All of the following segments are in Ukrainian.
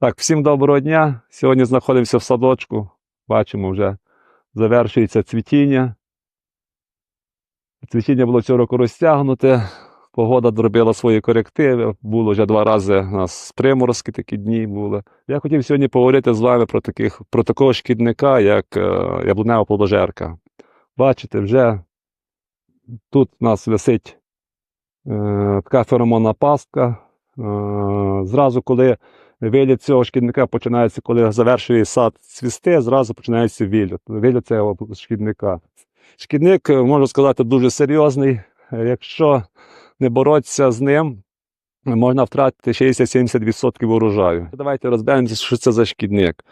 Так, всім доброго дня. Сьогодні знаходимося в садочку. Бачимо, вже завершується цвітіння. Цвітіння було цього року розтягнуте. Погода зробила свої корективи. Було вже два рази у нас приморозки такі дні були. Я хотів сьогодні поговорити з вами про, таких, про такого шкідника, як е, яблунева плодожерка. Бачите, вже тут у нас висить е, така феромонна пастка. Е, зразу, коли виліт цього шкідника починається, коли завершує сад цвісти, зразу починається виліт. Виліт цього шкідника. Шкідник, е, можу сказати, дуже серйозний. Е, Якщо не боротися з ним, можна втратити 60-70% урожаю. Давайте розберемося, що це за шкідник.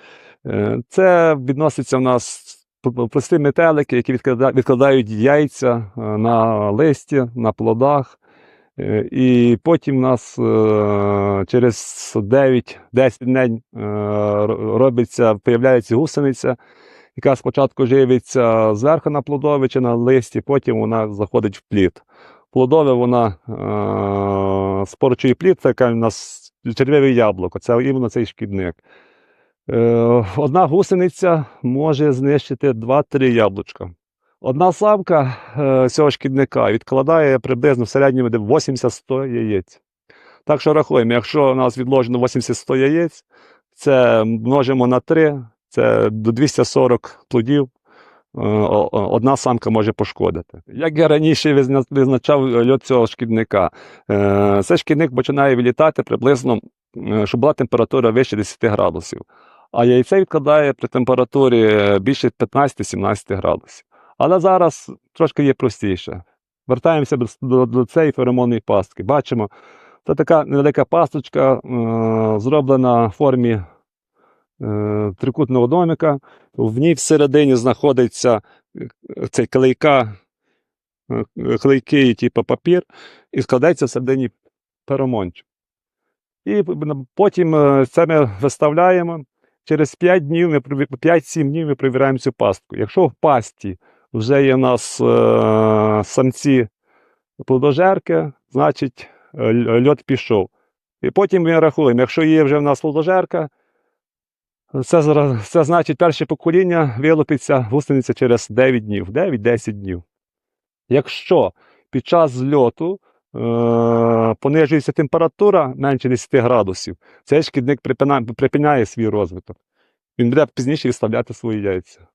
Е, Це відноситься в нас прості метелики, які відкладають яйця на листі, на плодах. Е, І потім нас е, через 9-10 днів е, робиться, появляється гусениця, яка спочатку живиться зверху на плодові чи на листі, потім вона заходить в плід. Плодове вона спорчує плід, це у нас червиве яблуко, це іменно цей шкідник. Одна гусениця може знищити 2-3 яблучка. Одна самка е, цього шкідника відкладає приблизно в середньому 80-100 яєць. Так що рахуємо, якщо у нас відложено 80-100 яєць, це множимо на 3, це до 240 плодів. е, Одна самка може пошкодити. Як я раніше визначав льот цього шкідника, Е, цей шкідник починає вилітати приблизно, е, щоб була температура вище 10 градусів. А яйце відкладає при температурі е, більше 15-17 градусів. Але зараз трошки є простіше. Вертаємося до, до, цієї феромонної пастки. Бачимо, це така невелика пасточка, е, зроблена в формі е, трикутного домика. В ній всередині знаходиться е, цей клейка, е, клейкий, типу папір, і складається всередині феромончик. І потім е, це ми виставляємо. Через 5 днів, 5-7 днів ми перевіряємо цю пастку. Якщо в пасті вже є у нас е, самці плодожерки, значить е, льот пішов. І потім ми рахуємо, якщо є вже в нас плодожерка, це, це значить перше покоління вилупиться гусениця через 9 днів, 9-10 днів. Якщо під час зльоту е, понижується температура менше 10 градусів, цей шкідник припина- припиняє свій розвиток. Він буде пізніше відставляти свої яйця.